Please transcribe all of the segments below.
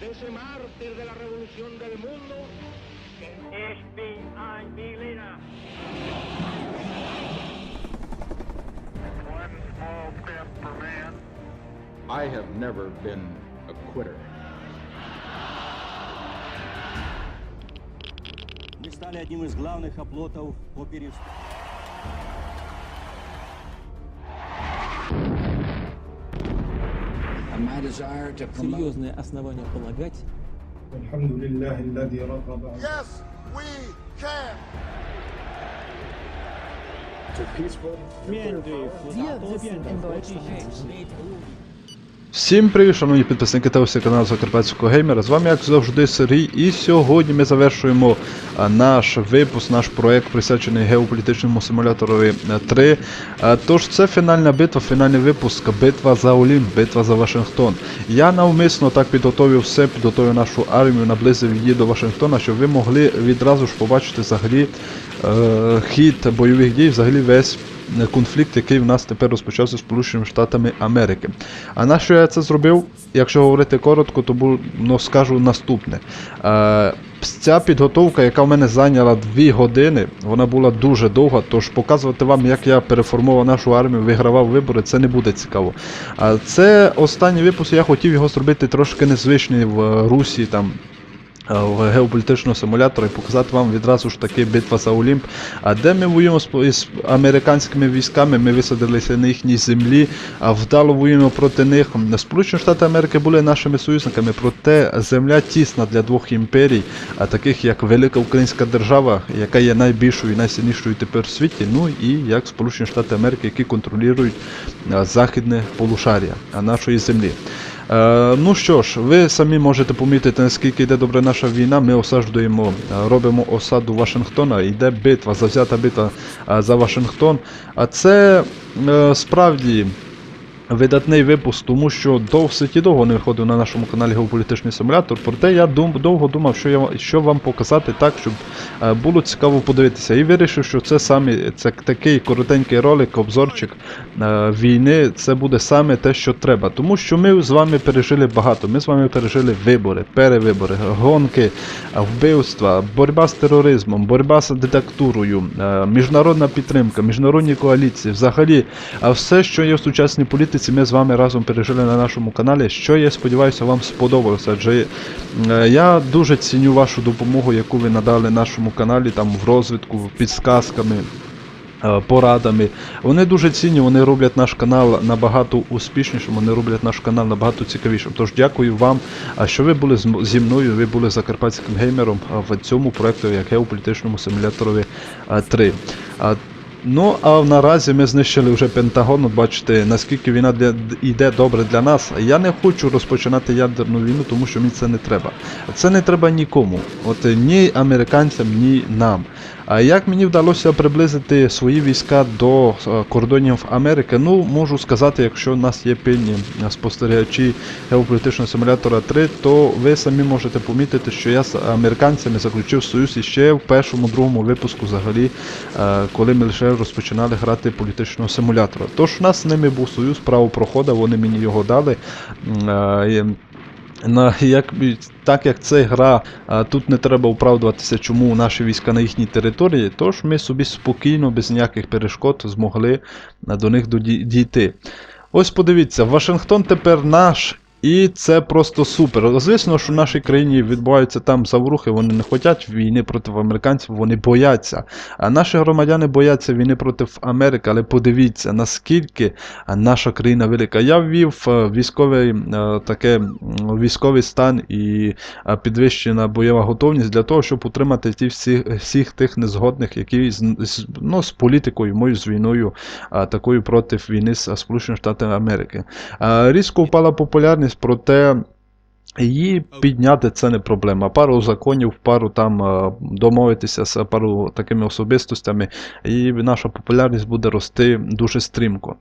de ese mártir de la revolución del mundo. Ich bin ein Berliner. One small step for man, I have never been a quitter. Мы стали одним из главных оплотов по переступу. серьезное основание полагать, Yes, Всім привіт, шановні підписники та усі каналу Закарпатського геймера. З вами, як завжди, Сергій. І сьогодні ми завершуємо наш випуск, наш проект присвячений геополітичному симуляторові 3. Тож це фінальна битва, фінальний випуск, битва за Олімп, битва за Вашингтон. Я навмисно так підготовив все, підготовив нашу армію, наблизив її до Вашингтона, щоб ви могли відразу ж побачити взагалі е, хід бойових дій, взагалі весь конфлікт, який в нас тепер розпочався з Сполученими Штатами Америки. А на що я це зробив? Якщо говорити коротко, то бу- ну, скажу наступне. Е, ця підготовка, яка в мене зайняла 2 години, вона була дуже довга, тож показувати вам, як я переформував нашу армію, вигравав вибори, це не буде цікаво. А це останній випуск, я хотів його зробити трошки незвичний в е, Русі там е, в геополітичного симулятора і показати вам відразу ж таки битва за Олімп, а де ми воюємо з, американськими військами, ми висадилися на їхній землі, а вдало воюємо проти них. Сполучені Штати Америки були нашими союзниками, проте земля тісна для двох імперій, а таких як Велика Українська держава, яка є найбільшою і найсильнішою тепер в світі, ну і як Сполучені Штати Америки, які контролюють е, західне полушарія нашої землі. Е, ну що ж, ви самі можете помітити, наскільки йде добре наша війна. Ми осаджуємо, е, робимо осаду Вашингтона, йде битва, завзята битва е, за Вашингтон. А це е, справді. Видатний випуск, тому що досить і довго не виходив на нашому каналі Геополітичний симулятор. Проте я дум, довго думав, що я що вам показати так, щоб е, було цікаво подивитися. І вирішив, що це саме це такий коротенький ролик, обзорчик е, війни. Це буде саме те, що треба. Тому що ми з вами пережили багато. Ми з вами пережили вибори, перевибори, гонки, е, вбивства, боротьба з тероризмом, боротьба з диктатурою, е, міжнародна підтримка, міжнародні коаліції. Взагалі, а все, що є в сучасній політиці, ми з вами разом пережили на нашому каналі. Що я сподіваюся, вам сподобалося. Адже е, я дуже ціню вашу допомогу, яку ви надали нашому каналі там в розвитку, підсказками. е, Порадами. Вони дуже цінні, вони роблять наш канал набагато успішнішим, вони роблять наш канал набагато цікавішим. Тож дякую вам, що ви були зі мною, ви були закарпатським геймером в цьому проєкту як геополітичному симуляторові 3. Ну, а наразі ми знищили вже Пентагон, от бачите, наскільки війна для, йде добре для нас. Я не хочу розпочинати ядерну війну, тому що мені це не треба. Це не треба нікому. От е, ні американцям, ні нам. А як мені вдалося приблизити свої війська до е, кордонів Америки? Ну, можу сказати, якщо у нас є пильні е, спостерігачі геополітичного симулятора 3, то ви самі можете помітити, що я з американцями заключив союз іще в першому, другому випуску взагалі, коли ми лише розпочинали грати політичного симулятора. Тож у нас з ними був союз право проходу, вони мені його дали. Е, на, як, так як це гра, а, тут не треба оправдуватися, чому наші війська на їхній території, тож ми собі спокійно, без ніяких перешкод змогли а, до них дійти. Ось подивіться, Вашингтон тепер наш. І це просто супер. Звісно, що в нашій країні відбуваються там заворухи, вони не хочуть війни проти американців, вони бояться. А наші громадяни бояться війни проти Америки, але подивіться, наскільки наша країна велика. Я ввів е, військовий, е, таке, військовий стан і е, підвищена бойова готовність для того, щоб утримати ті всі, всіх тих незгодних, які ну, з політикою, мою з війною, такою проти війни з Сполученими Штатами Америки. Різко впала популярність, проте. Її підняти це не проблема. Пару законів, пару там е, домовитися з пару такими особистостями, і наша популярність буде рости дуже стрімко.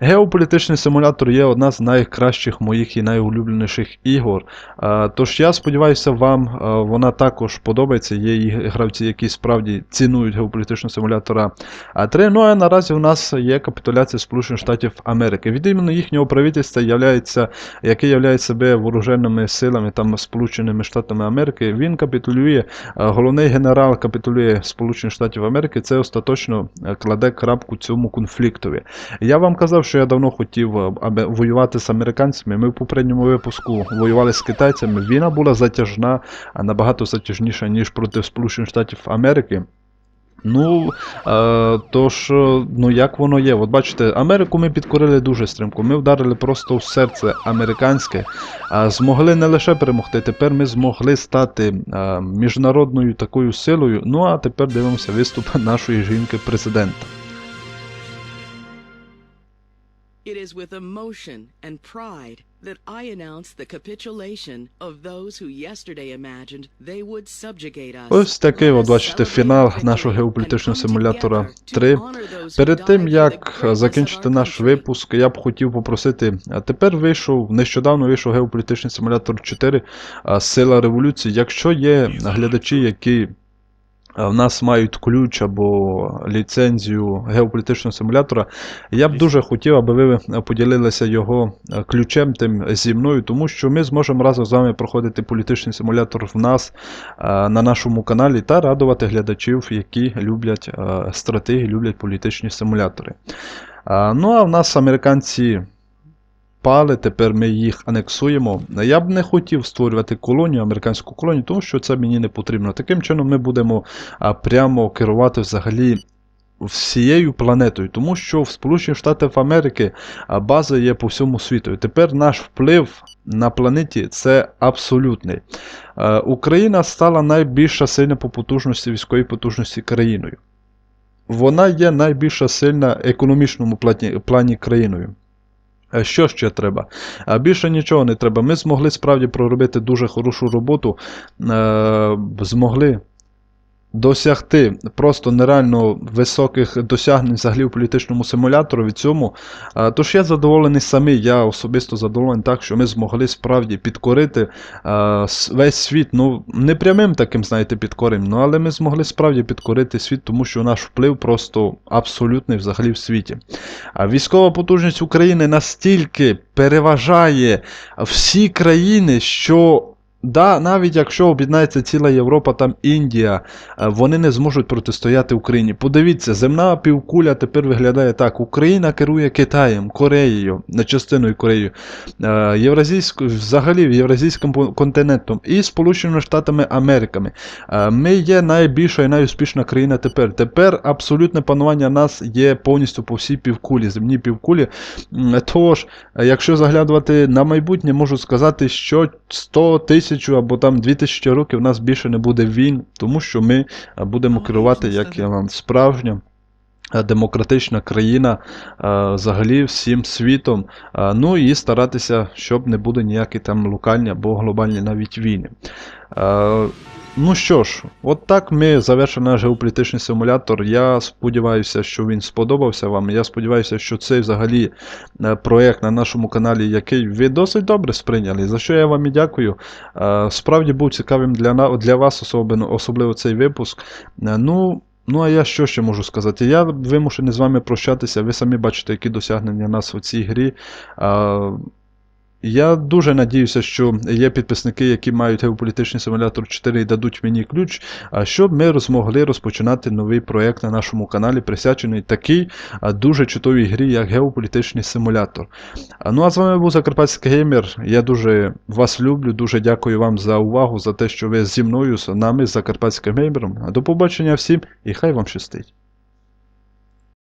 Геополітичний симулятор є одна з найкращих моїх і найулюбленіших ігор. Е, Тож я сподіваюся, вам е, вона також подобається. Є і гравці, які справді цінують геополітичного симулятора а 3. Ну а наразі у нас є капітуляція Сполучених Штатів Америки. Від імені їхнього правительства яке являє себе вооруженими силами там Сполученими Штатами Америки. Він капітулює, е, головний генерал капітулює Сполучених Штатів Америки. Це остаточно е, кладе крапку цьому конфліктові. Я вам казав, що я давно хотів е, аби воювати з американцями. Ми в попередньому випуску воювали з китайцями. Війна була затяжна, набагато затяжніша, ніж проти Сполучених Штатів Америки. Ну, е, е, ну як воно є? От бачите, Америку ми підкорили дуже стрімко. Ми вдарили просто в серце американське, а змогли не лише перемогти, тепер ми змогли стати е, міжнародною такою силою. Ну а тепер дивимося виступ нашої жінки-президента. It is with emotion and pride that I announce the capitulation of those who yesterday imagined they would subjugate us. Ось такий, от бачите, фінал нашого геополітичного симулятора together to 3. honor those who Перед тим як закінчити наш випуск, я б хотів попросити. А тепер вийшов, нещодавно вийшов геополітичний симулятор 4 а, Сила революції. Якщо є глядачі, які в нас мають ключ або ліцензію геополітичного симулятора, я б дуже хотів, аби ви поділилися його е, ключем тим зі мною, тому що ми зможемо разом з вами проходити політичний симулятор в нас е, на нашому каналі та радувати глядачів, які люблять е, стратегії, люблять політичні симулятори. Ну а в нас американці пали, тепер ми їх анексуємо. Я б не хотів створювати колонію, американську колонію, тому що це мені не потрібно. Таким чином ми будемо прямо керувати взагалі. Всією планетою, тому що в Сполучених Штатах Америки база є по всьому світу. І тепер наш вплив на планеті це абсолютний. Україна стала найбільша сильна по потужності військової потужності країною. Вона є найбільша сильна в економічному плані, плані країною. Е, Що ще треба? А Більше нічого не треба. Ми змогли справді проробити дуже хорошу роботу, е, змогли досягти просто нереально високих досягнень взагалі в політичному симуляторі від цьому. Тож я задоволений самий, я особисто задоволений так, що ми змогли справді підкорити весь світ. Ну, не прямим таким, знаєте, підкоренням, ну, але ми змогли справді підкорити світ, тому що наш вплив просто абсолютний взагалі в світі. А військова потужність України настільки переважає всі країни, що. Да, навіть якщо об'єднається ціла Європа, там Індія, е, вони не зможуть протистояти Україні. Подивіться, земна півкуля тепер виглядає так: Україна керує Китаєм, Кореєю, не частиною Кореєю, е, Євразійською, взагалі Євразійським континентом і Сполученими Штатами Америками. Е, Ми є найбільша і найуспішна країна тепер. Тепер абсолютне панування нас є повністю по всій півкулі, земній півкулі. Тож, е, якщо заглядувати на майбутнє, можу сказати, що 100 тисяч або там 2000 років у нас більше не буде війн, тому що ми будемо керувати як я вам справжня. Демократична країна взагалі всім світом. Ну і старатися, щоб не буде ніякі там локальні або глобальні навіть війни. Ну що ж, от так ми завершили наш геополітичний симулятор. Я сподіваюся, що він сподобався вам. Я сподіваюся, що цей взагалі е, проєкт на нашому каналі, який ви досить добре сприйняли. За що я вам і дякую. Е, Справді був цікавим для, для вас, особливо, особливо цей випуск. Е, Ну. Ну, а я що ще можу сказати? Я вимушений з вами прощатися. Ви самі бачите, які досягнення нас у цій грі. Я дуже надіюся, що є підписники, які мають геополітичний симулятор 4 і дадуть мені ключ, щоб ми змогли розпочинати новий проєкт на нашому каналі, присвячений такій дуже чудовій грі, як геополітичний симулятор. Ну а з вами був Закарпатський геймер. Я дуже вас люблю, дуже дякую вам за увагу, за те, що ви зі мною, з нами, з Закарпатським геймером. До побачення всім і хай вам щастить.